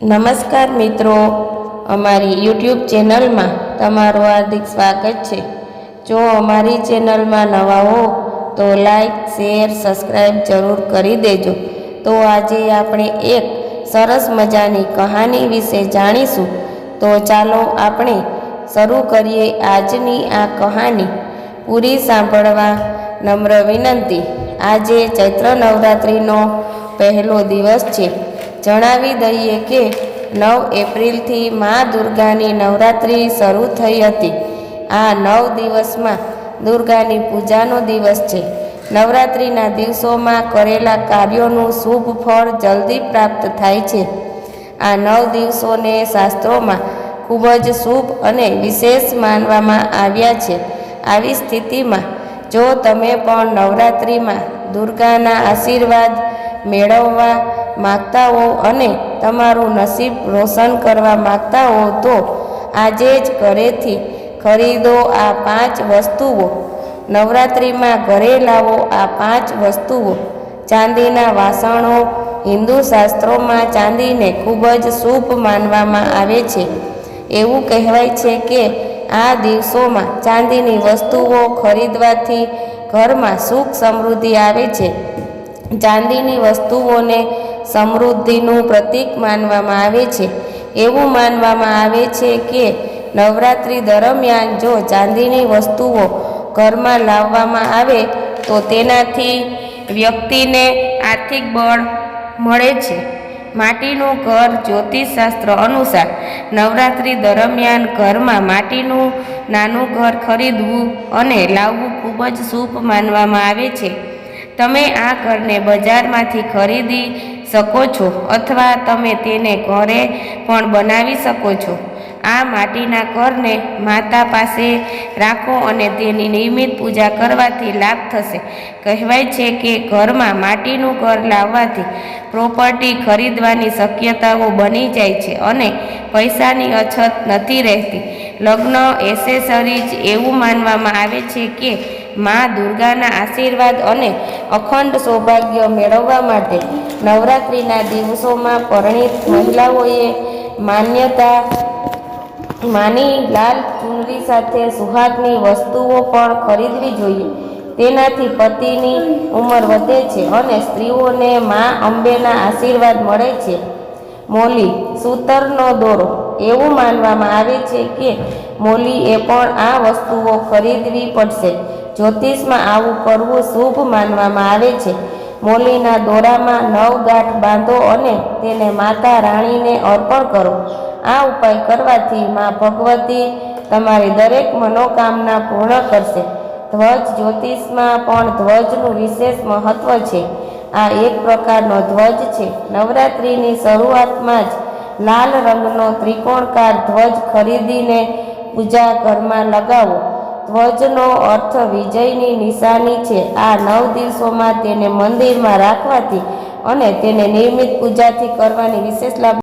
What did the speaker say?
નમસ્કાર મિત્રો. અમારી યુટ્યુબ ચેનલમાં તમારું હાર્દિક સ્વાગત છે. જો અમારી ચેનલમાં નવા હો, તો લાઈક શેર સબસ્ક્રાઈબ જરૂર કરી દેજો. તો આજે આપણે એક સરસ મજાની કહાની વિશે જાણીશું. તો ચાલો આપણે શરૂ કરીએ આજની આ કહાની. પૂરી સાંભળવા નમ્ર વિનંતી. આજે ચૈત્ર નવરાત્રિનો પહેલો દિવસ છે. જણાવી દઈએ કે નવ એપ્રિલથી મા દુર્ગાની નવરાત્રિ શરૂ થઈ હતી. આ નવ દિવસમાં દુર્ગાની પૂજાનો દિવસ છે. નવરાત્રિના દિવસોમાં કરેલા કાર્યોનું શુભ ફળ જલ્દી પ્રાપ્ત થાય છે. આ નવ દિવસોને શાસ્ત્રોમાં ખૂબ જ શુભ અને વિશેષ માનવામાં આવ્યા છે. આવી સ્થિતિમાં જો તમે પણ નવરાત્રિમાં દુર્ગાના આશીર્વાદ મેળવવા માગતા હો અને તમારું નસીબ રોશન કરવા માગતા હો તો આજે જ ઘરેથી ખરીદો આ પાંચ વસ્તુઓ. નવરાત્રિમાં ઘરે લાવો આ પાંચ વસ્તુઓ. ચાંદીના વાસણો હિન્દુ શાસ્ત્રોમાં ચાંદીને ખૂબ જ શુભ માનવામાં આવે છે. એવું કહેવાય છે કે આ દિવસોમાં ચાંદીની વસ્તુઓ ખરીદવાથી ઘરમાં સુખ સમૃદ્ધિ આવે છે. ચાંદીની વસ્તુઓને સમૃદ્ધિનું પ્રતીક માનવામાં આવે છે. એવું માનવામાં આવે છે કે નવરાત્રિ દરમિયાન જો ચાંદીની વસ્તુઓ ઘરમાં લાવવામાં આવે, તો તેનાથી વ્યક્તિને આર્થિક બળ મળે છે. માટીનું ઘર જ્યોતિષશાસ્ત્ર અનુસાર, નવરાત્રિ દરમિયાન ઘરમાં માટીનું નાનું ઘર ખરીદવું અને લાવવું ખૂબ જ શુભ માનવામાં આવે છે. તમે આ ઘરને બજારમાંથી ખરીદી શકો છો અથવા તમે તેને ઘરે પણ બનાવી શકો છો. આ માટીના ઘરને માતા પાસે રાખો અને તેની નિયમિત પૂજા કરવાથી લાભ થશે. કહેવાય છે કે ઘરમાં માટીનું ઘર લાવવાથી પ્રોપર્ટી ખરીદવાની શક્યતાઓ બની જાય છે અને પૈસાની અછત નથી રહેતી. લગ્ન એસેસરીઝ એવું માનવામાં આવે છે કે મા દુર્ગાના આશીર્વાદ અને અખંડ સૌભાગ્ય મેળવવા માટે નવરાત્રિના દિવસોમાં પરિણીત મહિલાઓએ માન્યતા માની લાલ ચૂંદડી સાથે સુહાગની વસ્તુઓ પણ ખરીદવી જોઈએ. તેનાથી પતિની ઉંમર વધે છે અને સ્ત્રીઓને મા અંબેના આશીર્વાદ મળે છે. મોલી, સૂતરનો દોરો. એવું માનવામાં આવે છે કે મોલીએ પણ આ વસ્તુઓ ખરીદવી પડશે. જ્યોતિષમાં આવું કરવું શુભ માનવામાં આવે છે. મોલીના દોરામાં નવ ગાંઠ બાંધો અને તેને માતા રાણીને અર્પણ કરો. આ ઉપાય કરવાથી મા ભગવતી તમારી દરેક મનોકામના પૂર્ણ કરશે. ધ્વજ જ્યોતિષમાં પણ ધ્વજનું વિશેષ મહત્વ છે. આ એક પ્રકારનો ધ્વજ છે. નવરાત્રિની શરૂઆતમાં જ લાલ રંગનો ત્રિકોણકાર ધ્વજ ખરીદીને પૂજા ઘરમાં લગાવો. ધ્વજનો અર્થ વિજયની નિશાની છે. આ નવ દિવસોમાં તેને મંદિરમાં રાખવાથી અને તેને નિયમિત પૂજાથી કરવાની વિશેષ લાભ